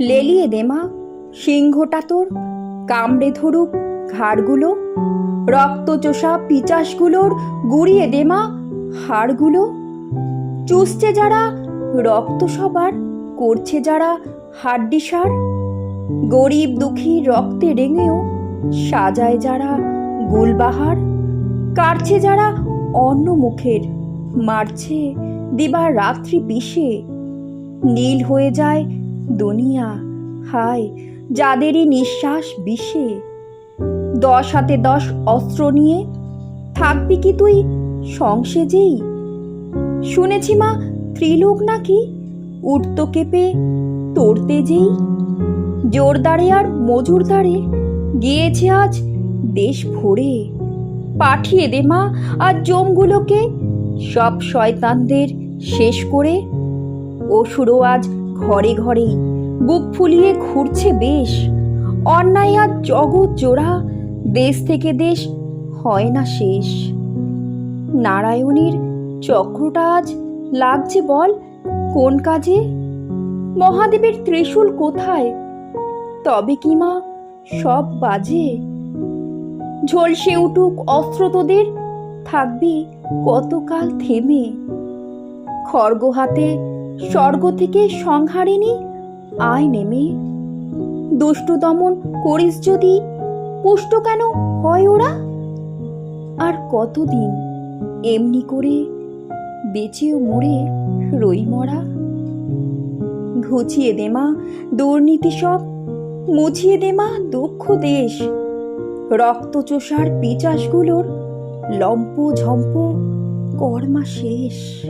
লেলিয়ে দে মা, সিংহটা তোর, কামড়ে ধরুক ঘাড়গুলো, রক্তচোষা পিচাসগুলোর গুড়িয়ে দে মা হাড়গুলো। চুষছে যারা রক্ত সবার, করছে যারা হাড্ডিসার গরিব দুঃখী রক্তে রেঙেও সাজায় যারা গুলবাহার। কাটছে যারা অন্য মুখের, মারছে দিবার রাত্রি পিষে। নীল হয়ে যায় দুনিয়া, হায়, যাদেরই নিঃশ্বাস বিষে। দশ হাতে দশ অস্ত্র নিয়ে থাকবি কি তুই সংসেজেই শুনেছি মা, ত্রিলোক নাকি উঠত কেঁপে তোরতে যেই? জোরদারে আর মজুরদারে গিয়েছে আজ দেশ ভরে। পাঠিয়ে দে মা আর জমগুলোকে সব শয়তানদের শেষ করে। অসুরও আজ ঘরে ঘরেই বুক ফুলিয়ে ঘুরছে বেশ। অন্যায় আজ জগৎ জোড়া। দেশ থেকে দেশ হয় না শেষ। নারায়ণের চক্রটা আজ লাগছে বল কোন কাজে? মহাদেবের ত্রিশূল কোথায়? তবে কি মা সব বাজে? ঝলসে উঠুক অস্ত্র তোদের, থাকবি কতকাল থেমে? খড়গ হাতে স্বর্গ থেকে সংহারিণী? আয় নেমে দুষ্টু দমন করিস যদি, পুষ্ট কেন হয় ওরা? আর কতদিন এমনি করে বেঁচেও মরে রই মরা? ঘুচিয়ে দে মা দুর্নীতি সব, মুছিয়ে দে মা দক্ষ দেশ। রক্তচোষার পিচাসগুলোর লম্প ঝম্প কর্মা শেষ।